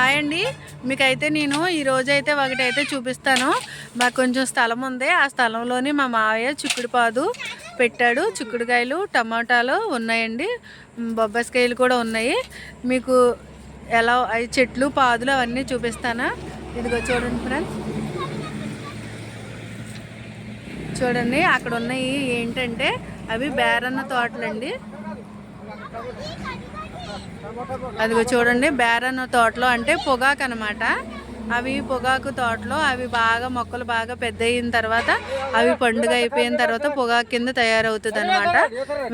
Hi అండి. మీకైతే నేను ఈ అయితే ఒకటి అయితే చూపిస్తాను. మాకు కొంచెం స్థలం ఉంది. ఆ స్థలంలోని మా మావయ్య చిక్కుడుపాదు పెట్టాడు. చిక్కుడుకాయలు టమాటాలు ఉన్నాయండి. బొబ్బస్కాయలు కూడా ఉన్నాయి. మీకు ఎలా అవి చెట్లు పాదులు అవన్నీ చూపిస్తానా? ఇదిగో చూడండి ఫ్రెండ్స్ చూడండి అక్కడ ఉన్నాయి ఏంటంటే అవి బేరన్న తోటలండి. అదిగో చూడండి బేరన్ తోటలో అంటే పొగాకు అనమాట అవి పొగాకు తోటలో అవి బాగా మొక్కలు బాగా పెద్ద అయిన తర్వాత అవి పండుగ అయిపోయిన తర్వాత పొగాకు కింద తయారవుతుంది అనమాట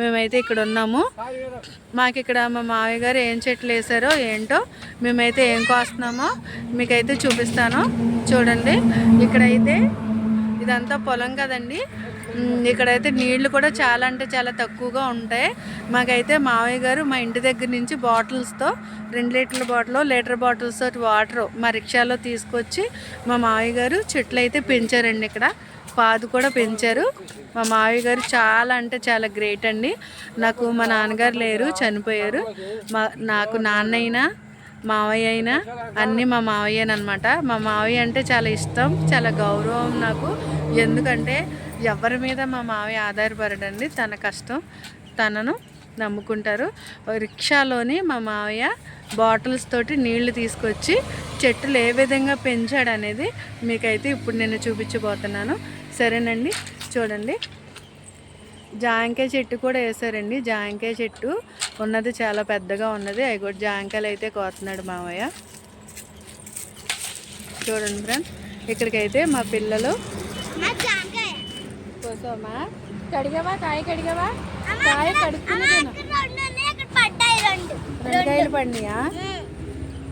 మేమైతే ఇక్కడ ఉన్నాము. మాకు ఇక్కడ మా మావయ్య గారు ఏం చెట్లు వేసారో ఏంటో మేమైతే ఏం కోస్తున్నామో మీకైతే చూపిస్తాను. చూడండి ఇక్కడైతే ఇదంతా పొలం కదండి. ఇక్కడైతే నీళ్ళు కూడా చాలా అంటే చాలా తక్కువగా ఉంటాయి. మాకైతే మావయ్య గారు మా ఇంటి దగ్గర నుంచి బాటిల్స్తో రెండు లీటర్ల బాటిల్ లీటర్ బాటిల్స్ తోటి వాటర్ మా రిక్షాలో తీసుకొచ్చి మా మావయ్య గారు చెట్లు అయితే పెంచారండి ఇక్కడ. పాదు కూడా పెంచారు. మా మావయ్య గారు చాలా అంటే చాలా గ్రేట్ అండి. నాకు మా నాన్నగారు లేరు చనిపోయారు. మా నాకు నాన్న అయినా మావయ్య అయినా అన్నీ మా మావయ్యనమాట మా మావయ్య అంటే చాలా ఇష్టం చాలా గౌరవం నాకు. ఎందుకంటే ఎవరి మీద మా మావయ్య ఆధారపడడండి తన కష్టం తనను నమ్ముకుంటారు. రిక్షాలోని మా మావయ్య బాటిల్స్ తోటి నీళ్ళు తీసుకొచ్చి చెట్టులు ఏ విధంగా పెంచాడు అనేది మీకైతే ఇప్పుడు నేను చూపించబోతున్నాను. సరేనండి? చూడండి. జాంకాయ చెట్టు కూడా వేసారండి జాంకాయ చెట్టు. ఉన్నది చాలా పెద్దగా ఉన్నది. అవి కూడా జాంకాయలు అయితే కోతున్నాడు మావయ్య. చూడండి ఫ్రెండ్స్ ఇక్కడికైతే మా పిల్లలు కోసమా? కడిగావా? కాయ కడిగావా? కాయ కడుక్కుని రెండు కాయలు పడినాయా?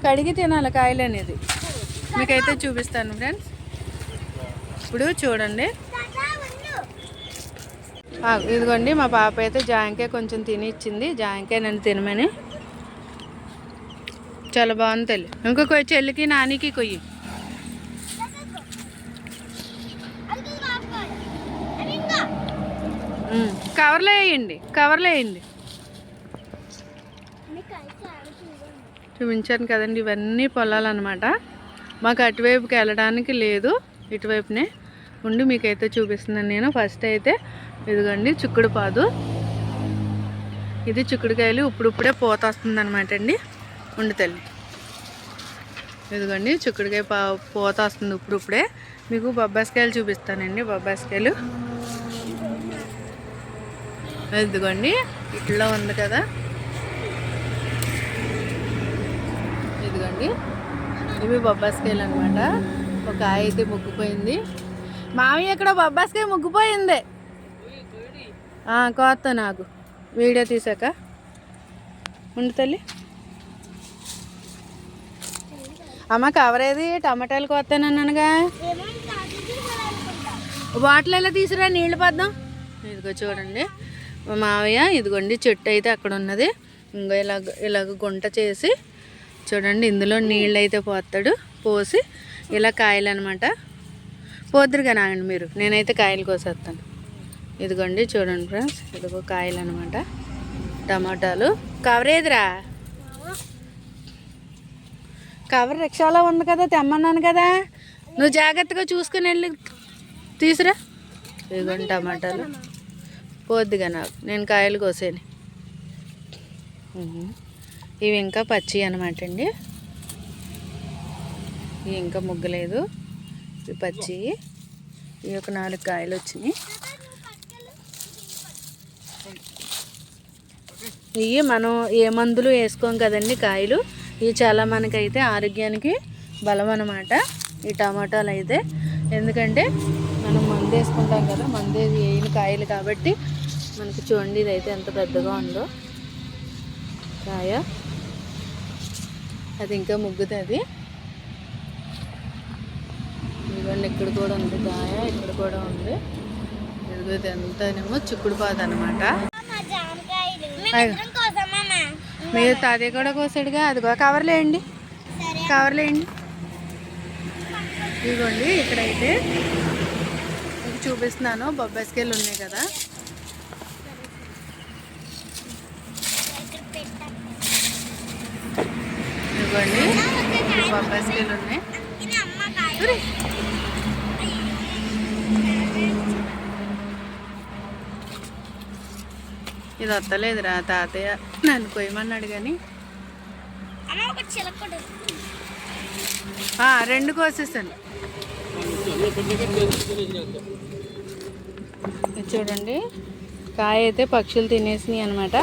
కడిగి తినాలి కాయలు అనేది మీకైతే చూపిస్తాను ఫ్రెండ్స్. ఇప్పుడు చూడండి. ఇదిగోండి మా పాప అయితే జాంకాయ కొంచెం తిని ఇచ్చింది. జాంకాయ నన్ను తినమని. చాలా బాగుంది తల్లి. ఇంకో కొయ్యి చెల్లికి నానికి కొయ్యి. కవర్లో వేయండి కవర్లో వేయండి. చూపించాను కదండి ఇవన్నీ పొలాలు అనమాట మాకు అటువైపుకి వెళ్ళడానికి లేదు ఇటువైపునే. ఉండి మీకైతే చూపిస్తున్నాను నేను. ఫస్ట్ అయితే ఇదిగోండి చిక్కుడు పాదు ఇది చిక్కుడుకాయలు ఇప్పుడిప్పుడే పోత వస్తుంది అనమాట అండి ఉండితల్లి ఇదిగోండి చిక్కుడుకాయ పా పోత వస్తుంది ఇప్పుడిప్పుడే. మీకు బొబ్బాస్కాయలు చూపిస్తానండి బొబ్బాస్కాయలు. ఇదిగోండి ఇట్లా ఉంది కదా. ఇదిగోండి ఇవి బొబ్బాస్కాయలు అనమాట ఒక కాయ అయితే ముగ్గిపోయింది. మామయ్య ఇక్కడ బొబ్బాస్కాయ ముగ్గిపోయింది. కోత నాకు. వీడియో తీసాక. ఉండు తల్లి. అమ్మ కవరేది? టమాటాలు కోస్తానన్నానుగా బాటిల్ ఎలా తీసురా? నీళ్ళు పద్దాం. ఇదిగో చూడండి. మా మావయ్య ఇదిగోండి చెట్టు అయితే అక్కడ ఉన్నది. ఇంకో ఇలాగ ఇలాగ గుంట చేసి చూడండి ఇందులో నీళ్ళు అయితే పోస్తాడు పోసి ఇలా కాయలు అనమాట పోద్దురుగా నాగండి మీరు. నేనైతే కాయలు కోసేస్తాను. ఇదిగోండి చూడండి ఫ్రెండ్స్ ఇదిగో కాయలు అనమాట టమాటాలు. కవర్ ఏదిరా కవర్ రిక్షాలో ఉంది కదా తెమ్మన్నాను కదా. నువ్వు జాగ్రత్తగా చూసుకుని వెళ్ళి తీసురా. ఇదిగోండి టమాటాలు. పోద్దిగా నాకు నేను కాయలు కోసాను. ఇవి ఇంకా పచ్చి అనమాట అండి. ఇవి ఇంకా ముగ్గలేదు. ఇవి పచ్చి ఇవి ఒక నాలుగు కాయలు వచ్చినాయి. ఇవి మనం ఏ మందులు వేసుకోం కదండి కాయలు? ఇవి చాలా మనకైతే ఆరోగ్యానికి బలం అనమాట ఈ టమాటాలు అయితే. ఎందుకంటే మనం మందు వేసుకుంటాం కదా మందు వేయని కాయలు కాబట్టి మనకి చూడండి ఇదైతే ఎంత పెద్దగా ఉందో. కాయ. అది ఇంకా ముగ్గుతుంది ఇదిగోండి ఇక్కడ కూడా ఉంది కాయ ఇక్కడ కూడా ఉంది. ఇదిగో ఇది ఎంతనేమో చిక్కుడుపాదు అనమాట మీరు తాతయ్య కూడా కోసాడుగా అదిగో కవర్లు వేయండి. కవర్లు వేయండి. ఇదిగోండి ఇక్కడైతే మీకు చూపిస్తున్నాను బొబ్బాయిస్కాయలు ఉన్నాయి కదా. ఇదిగోండి బొబ్బాస్కాయలు ఉన్నాయి. ఇది వస్తలేదురా తాతయ్య. నన్ను కొయ్యమన్నాడు కానీ రెండు కోసేసాను. చూడండి. కాయ అయితే పక్షులు తినేసినాయి అనమాట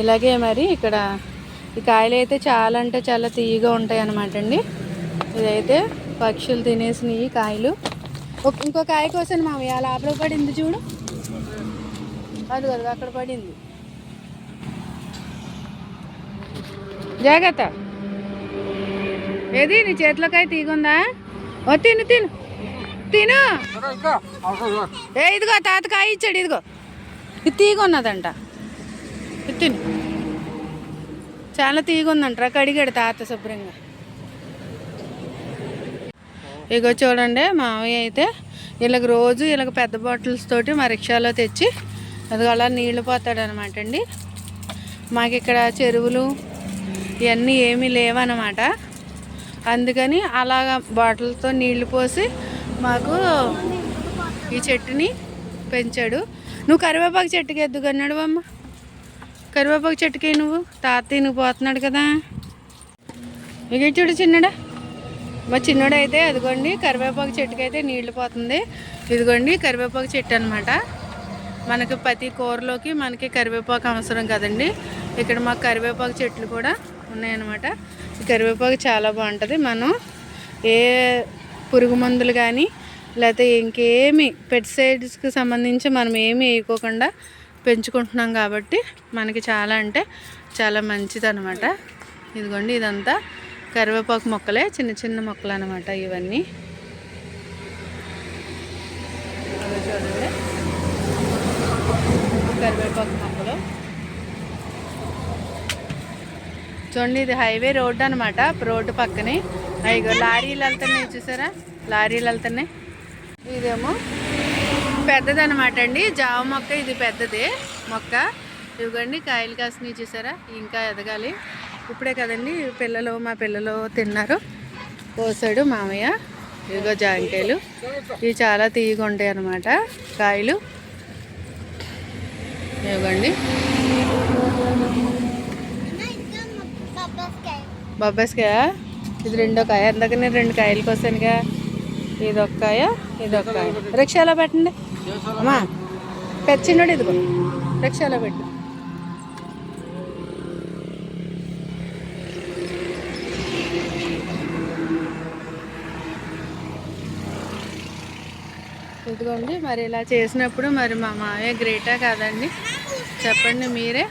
ఇలాగే మరి ఇక్కడ ఈ కాయలు అయితే చాలా అంటే చాలా తీయగా ఉంటాయి అనమాట అండి. ఇదైతే పక్షులు తినేసినాయి కాయలు. ఇంకో కాయ కోసం మామయ్య లోపల పడింది చూడు. అది కదా అక్కడ పడింది. జాగ్రత్త. ఏది నీ చేతిలోకాయ తీగుందా? ఓ తిను తిను. తిను. ఏ ఇదిగో తాత కాయ ఇచ్చాడు ఇదిగో. ఇది తీగ ఉన్నదంట ఇది తిను. చాలా తీగుందంట కడిగాడు తాత శుభ్రంగా. ఇగో చూడండి మామయ్య అయితే వీళ్ళకి రోజు వీళ్ళకి పెద్ద బాటిల్స్ తోటి మా రిక్షాలో తెచ్చి అది అలా నీళ్ళు పోతాడు అనమాట అండి. మాకు ఇక్కడ చెరువులు ఇవన్నీ ఏమీ లేవన్నమాట అందుకని అలాగా బాటిల్తో నీళ్ళు పోసి మాకు ఈ చెట్టుని పెంచాడు. నువ్వు కరివేపాకు చెట్టుకి ఎద్దుకన్నాడు అమ్మ కరివేపాకు చెట్టుకి నువ్వు? తాతయ్య నువ్వు పోతున్నాడు కదా. ఇక చూడు చిన్నడా. మా చిన్నోడైతే అదిగోండి కరివేపాకు చెట్టుకి అయితే నీళ్ళు పోతుంది. ఇదిగోండి కరివేపాకు చెట్టు అనమాట మనకి ప్రతి కూరలోకి మనకి కరివేపాకు అవసరం కదండి. ఇక్కడ మాకు కరివేపాకు చెట్లు కూడా ఉన్నాయన్నమాట. ఈ కరివేపాకు చాలా బాగుంటుంది. మనం ఏ పురుగు మందులు కానీ లేకపోతే ఇంకేమి పెస్టిసైడ్స్కి సంబంధించి మనం ఏమి వేయకోకుండా పెంచుకుంటున్నాం కాబట్టి మనకి చాలా అంటే చాలా మంచిది అనమాట ఇదిగోండి ఇదంతా కరివేపాకు మొక్కలే చిన్న చిన్న మొక్కలు అనమాట ఇవన్నీ అవి చూడండి కరివేపాకు మొక్కలు చూడండి ఇది హైవే రోడ్డు అనమాట రోడ్డు పక్కనే. అయ్యో లారీలు వెళ్తున్నాయి చూసారా? లారీలు వెళ్తున్నాయి. ఇదేమో పెద్దది అనమాట అండి. జామ మొక్క ఇది పెద్దది మొక్క. ఇవ్వండి కాయలు కాసినవి చూసారా? ఇంకా ఎదగాలి. ఇప్పుడే కదండి పిల్లలు మా పిల్లలు తిన్నారు. కోసాడు మామయ్య ఇదిగో జాంకాయలు. ఇవి చాలా తీయగా ఉంటాయి అన్నమాట కాయలు. ఇవ్వండి. బొబ్బాస్కాయ? ఇది రెండో కాయ. ఇందాక నేను రెండు కాయలు కోసానుగా ఇది ఒక కాయ ఇది ఒక కాయ. రిక్షాలో పెట్టండి. అమ్మా పెచ్చినోడు ఇదిగో. రిక్షాలో పెట్టు. ఇదిగోండి మరి ఇలా చేసినప్పుడు మరి మా మామయ్య గ్రేటా కాదండి. చెప్పండి మీరే.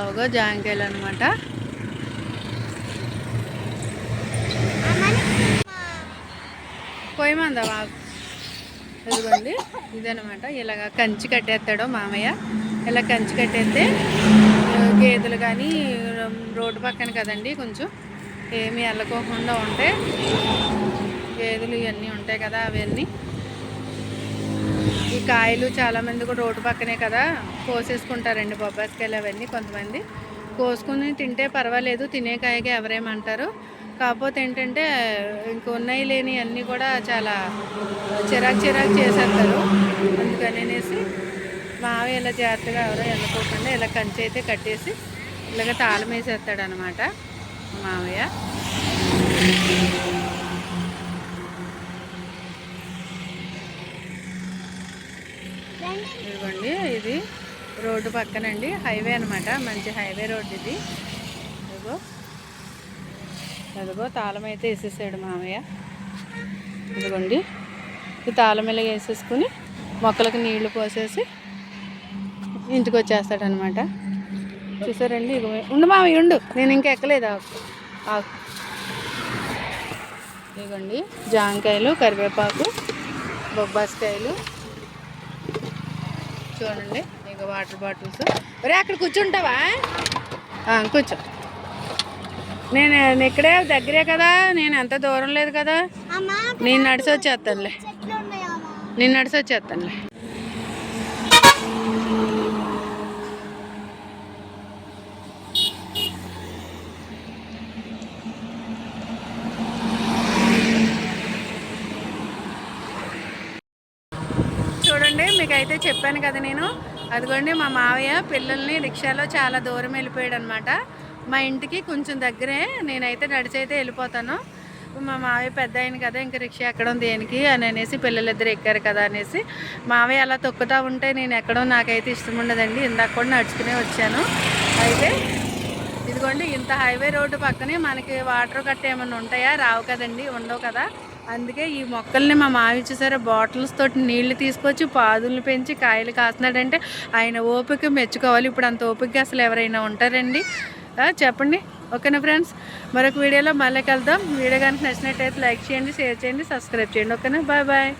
అవుగో జాంకాయలు అనమాట పోయమందా మాకు ఇదిగోండి ఇదనమాట ఇలాగ కంచి కట్టేస్తాడు మామయ్య. ఇలా కంచి కట్టేస్తే గేదెలు కానీ రోడ్డు పక్కన కదండి కొంచెం ఏమీ వెళ్ళకోకుండా ఉంటే గేదెలు ఇవన్నీ ఉంటాయి కదా అవన్నీ. ఈ కాయలు చాలామంది కూడా రోడ్డు పక్కనే కదా కోసేసుకుంటారండి బొబ్బాయికాయలు అవన్నీ కొంతమంది. కోసుకుని తింటే పర్వాలేదు తినే కాయగా ఎవరేమంటారు. కాకపోతే ఏంటంటే ఇంక ఉన్నాయి లేని అన్నీ కూడా చాలా చిరాకు చిరాకు చేసేస్తారు. అందుకని అనేసి మావయ్య ఇలా జాగ్రత్తగా ఎవరో వెళ్ళకోకుండా ఇలా కంచి అయితే కట్టేసి ఇలాగ తాళం వేసేస్తాడు అనమాట మావయ్య. ఇదిగోండి ఇది రోడ్డు పక్కనండి. హైవే అనమాట మంచి హైవే రోడ్డు ఇది. ఇదిగో అదిగో తాళం అయితే వేసేసాడు మామయ్య. ఇదిగోండి ఈ తాళం ఇలా వేసేసుకుని మొక్కలకు నీళ్ళు పోసేసి ఇంటికి వచ్చేస్తాడనమాట చూసారండి ఇగో ఉండు మామయ్య ఉండు. నేను ఇంకా ఎక్కలేదు ఆకు ఆకు ఇదిగోండి జాంకాయలు కరివేపాకు బొబ్బాసికాయలు చూడండి ఇక వాటర్ బాటిల్స్. ఒరే అక్కడ కూర్చుంటావా? కూర్చో. నేను నేను ఇక్కడే దగ్గరే కదా నేను ఎంత దూరం లేదు కదా. నేను నడిచి వచ్చేస్తానులే నేను నడిచి వచ్చేస్తానులే మీకైతే చెప్పాను కదా నేను. అదిగోండి మా మావయ్య పిల్లల్ని రిక్షాలో చాలా దూరం వెళ్ళిపోయాడు అనమాట మా ఇంటికి కొంచెం దగ్గరే నేనైతే నడిచి అయితే వెళ్ళిపోతాను. మా మావయ్య పెద్ద ఆయన కదా ఇంకా రిక్షా ఎక్కడం దేనికి అని అనేసి పిల్లలిద్దరు ఎక్కారు కదా అనేసి. మావయ్య అలా తొక్కుతూ ఉంటే నేను ఎక్కడో నాకైతే ఇష్టం ఉండదండి. ఇందాక కూడా నడుచుకునే వచ్చాను. అయితే ఇదిగోండి ఇంత హైవే రోడ్డు పక్కనే మనకి వాటర్ గట్ట ఏమైనా ఉంటాయా? రావు కదండి ఉండవు కదా. అందుకే ఈ మొక్కల్ని మా మావి చూసారా? బాటిల్స్ తోటి నీళ్ళు తీసుకొచ్చి పాదులు పెంచి కాయలు కాస్తున్నాడంటే ఆయన ఓపిక మెచ్చుకోవాలి. ఇప్పుడు అంత ఓపిక అసలు ఎవరైనా ఉంటారండి? చెప్పండి. ఓకేనా ఫ్రెండ్స్? మరొక వీడియోలో మళ్ళీ కలుద్దాం. వీడియో కనుక నచ్చినట్టయితే లైక్ చేయండి షేర్ చేయండి సబ్స్క్రైబ్ చేయండి. ఓకేనా? Bye bye.